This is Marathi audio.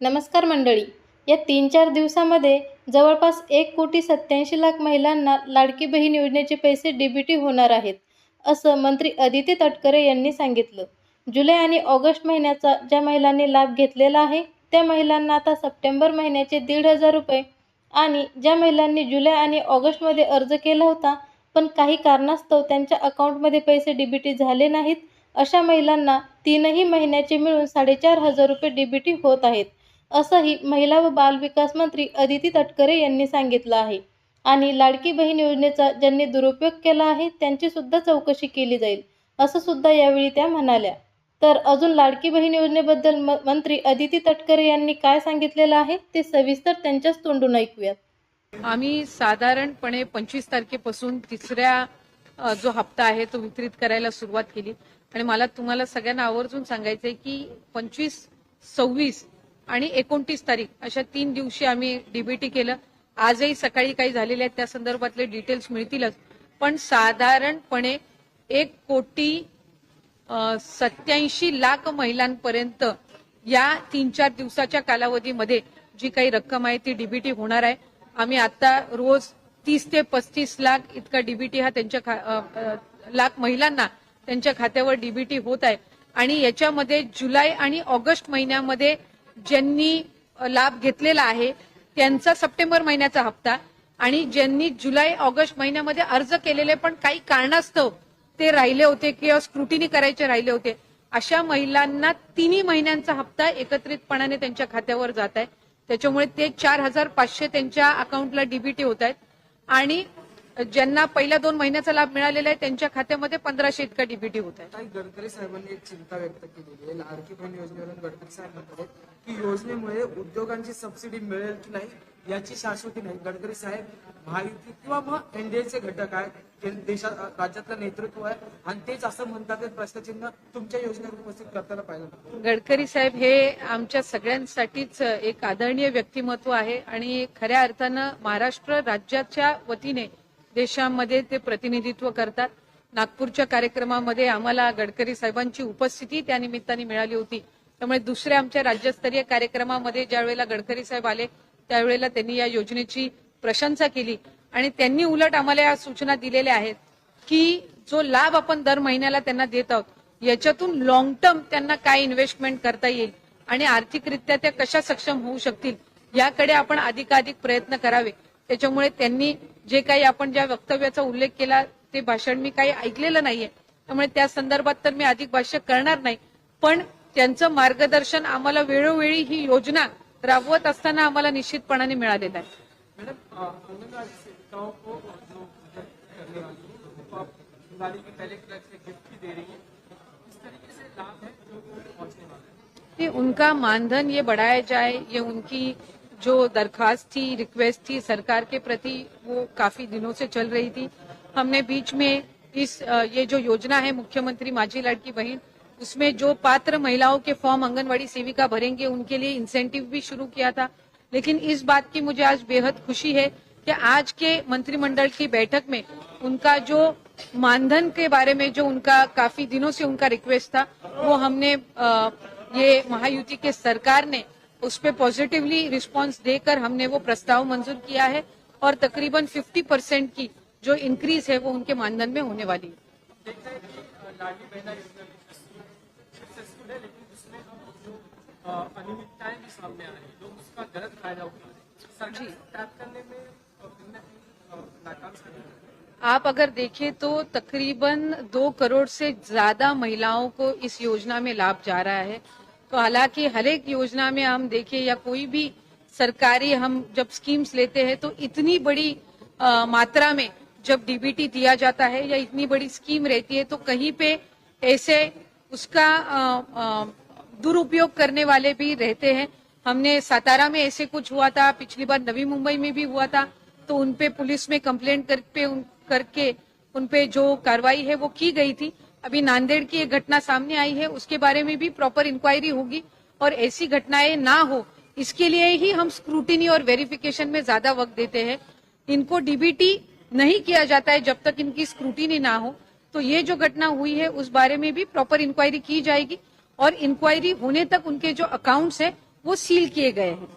नमस्कार मंडळी. या तीन चार दिवसामध्ये जवळपास एक कोटी सत्याऐंशी लाख महिलांना लाडकी बहीण योजनेचे पैसे डी बी टी होणार आहेत असं मंत्री अदिती तटकरे यांनी सांगितलं. जुलै आणि ऑगस्ट महिन्याचा ज्या महिलांनी लाभ घेतलेला आहे त्या महिलांना आता सप्टेंबर महिन्याचे दीड हजार रुपये आणि ज्या महिलांनी जुलै आणि ऑगस्टमध्ये अर्ज केला होता पण काही कारणास्तव त्यांच्या अकाउंटमध्ये पैसे डी बी टी झाले नाहीत अशा महिलांना तीनही महिन्याचे मिळून साडेचार हजार रुपये डी बी टी होत आहेत. असंही महिला व बालविकास मंत्री अदिती तटकरे यांनी सांगितलं आहे. आणि लाडकी बहीण योजनेचा ज्यांनी दुरुपयोग केला आहे त्यांची सुद्धा चौकशी केली जाईल असं सुद्धा यावेळी त्या म्हणाल्या. तर अजून लाडकी बहीण योजनेबद्दल म मंत्री अदिती तटकरे यांनी काय सांगितलेलं आहे ते सविस्तर त्यांच्याच तोंडून ऐकूयात. आम्ही साधारणपणे पंचवीस तारखेपासून तिसऱ्या जो हप्ता आहे तो वितरित करायला सुरुवात केली. आणि मला तुम्हाला सगळ्यांना आवर्जून सांगायचंय की पंचवीस सव्वीस आणि एकोणतीस तारीख अशा तीन दिवशी आम्ही डीबीटी केलं. आजही सकाळी काही झालेले आहेत त्या संदर्भातले डिटेल्स मिळतीलच. पण साधारणपणे एक कोटी सत्याऐंशी लाख महिलांपर्यंत या तीन चार दिवसाच्या कालावधीमध्ये जी काही रक्कम आहे ती डीबीटी होणार आहे. आम्ही आता रोज तीस ते पस्तीस लाख इतका डीबीटी हा त्यांच्या लाख महिलांना त्यांच्या खात्यावर डीबीटी होत आहे. आणि याच्यामध्ये जुलै आणि ऑगस्ट महिन्यामध्ये ज्यांनी लाभ घेतलेला आहे त्यांचा सप्टेंबर महिन्याचा हप्ता आणि ज्यांनी जुलै ऑगस्ट महिन्यामध्ये अर्ज केलेले पण काही कारणास्तव ते राहिले होते किंवा स्क्रुटिनी करायचे राहिले होते अशा महिलांना तिन्ही महिन्यांचा हप्ता एकत्रितपणाने त्यांच्या खात्यावर जात आहे. त्याच्यामुळे ते चार हजार पाचशे त्यांच्या अकाउंटला डीबीटी होत आहेत. आणि ज्यांना पहिल्या दोन महिन्याचा लाभ मिळालेला आहे त्यांच्या खात्यामध्ये पंधराशे इतका डीबीटी होत आहे. गडकरी साहेबांनी एक चिंता व्यक्त केलेली आहे. लाडकी बहीण योजनेवरून गडकरी साहेब म्हणतात की योजनेमुळे उद्योगांची सबसिडी मिळेल की नाही याची शाश्वती नाही. गडकरी साहेब महायुती किंवा मग एनडीएचे घटक आहेत जे देशात राज्यातलं नेतृत्व आहे आणि तेच असं म्हणतात प्रश्नचिन्ह तुमच्या योजनेत उपस्थित करताना पाहिलं गडकरी साहेब हे आमच्या सगळ्यांसाठीच एक आदरणीय व्यक्तिमत्व आहे आणि खऱ्या अर्थानं महाराष्ट्र राज्याच्या वतीने देशामध्ये ते प्रतिनिधित्व करतात. नागपूरच्या कार्यक्रमामध्ये आम्हाला गडकरी साहेबांची उपस्थिती त्या निमित्ताने मिळाली होती. त्यामुळे दुसऱ्या आमच्या राज्यस्तरीय कार्यक्रमामध्ये ज्या वेळेला गडकरी साहेब आले त्यावेळेला त्यांनी या योजनेची प्रशंसा केली. आणि त्यांनी उलट आम्हाला या सूचना दिलेल्या आहेत की जो लाभ आपण दर महिन्याला त्यांना देत आहोत याच्यातून लॉंग टर्म त्यांना काय इन्व्हेस्टमेंट करता येईल आणि आर्थिकरित्या त्या कशा सक्षम होऊ शकतील याकडे आपण अधिकाधिक प्रयत्न करावे. त्याच्यामुळे त्यांनी जे काही आपण ज्या वक्तव्याचा उल्लेख केला ते भाषण मी काही ऐकलेलं नाहीये. त्यामुळे त्या संदर्भात तर मी अधिक भाष्य करणार नाही. पण त्यांचं मार्गदर्शन आम्हाला वेळोवेळी ही योजना राबवत असताना आम्हाला निश्चितपणाने मिळालेलं आहे. है है उनका मानधन ये बढ़ाया जाए ये उनकी जो दरखास्त थी रिक्वेस्ट थी सरकार के प्रति वो काफ़ी दिनों से चल रही थी। हमने बीच में इस ये जो योजना है मुख्यमंत्री माझी लड़की बहन उसमें जो पात्र महिलाओं के फॉर्म आंगनवाड़ी सेविका भरेंगे उनके लिए इंसेंटिव भी शुरू किया था। लेकिन इस बात की मुझे आज बेहद खुशी है कि आज के मंत्रिमंडल की बैठक में उनका जो मानधन के बारे में जो उनका काफ़ी दिनों से उनका रिक्वेस्ट था वो हमने अ, ये महायुति के सरकार ने उस पर पॉजिटिवली रिस्पांस देकर हमने वो प्रस्ताव मंजूर किया है और तकरीबन 50 परसेंट की जो इंक्रीज है वो उनके मानधन में होने वाली अनियमितताएँ भी सामने आ रही लोग उसका गलत फ़ायदा उठा रहे सरकार करने में नाकाम है। आप अगर देखें तो तकरीबन दो करोड़ से ज़्यादा महिलाओं को इस योजना में लाभ जा रहा है। तो हालाँकि हर एक योजना में हम देखें या कोई भी सरकारी हम जब स्कीम्स लेते हैं तो इतनी बड़ी अ, मात्रा में जब डीबीटी दिया जाता है या इतनी बड़ी स्कीम रहती है तो कहीं पे ऐसे उसका दुरुपयोग करने वाले भी रहते हैं। हमने सातारा में ऐसे कुछ हुआ था पिछली बार नवी मुंबई में भी हुआ था तो उनपे पुलिस में कंप्लेंट कर पे उन, करके उनपे जो कार्रवाई है वो की गई थी। अभी नांदेड़ की एक घटना सामने आई है, उसके बारे में भी प्रॉपर इंक्वायरी होगी और ऐसी घटनाएँ ना हो, इसके लिए ही हम स्क्रूटिनी और वेरिफिकेशन में ज़्यादा वक्त देते हैं। इनको डीबीटी नहीं किया जाता है जब तक इनकी स्क्रूटिनी ना हो। तो ये जो घटना हुई है, उस बारे में भी प्रॉपर इंक्वायरी की जाएगी और इंक्वायरी होने तक उनके जो अकाउंट्स है, वो सील किए गए हैं।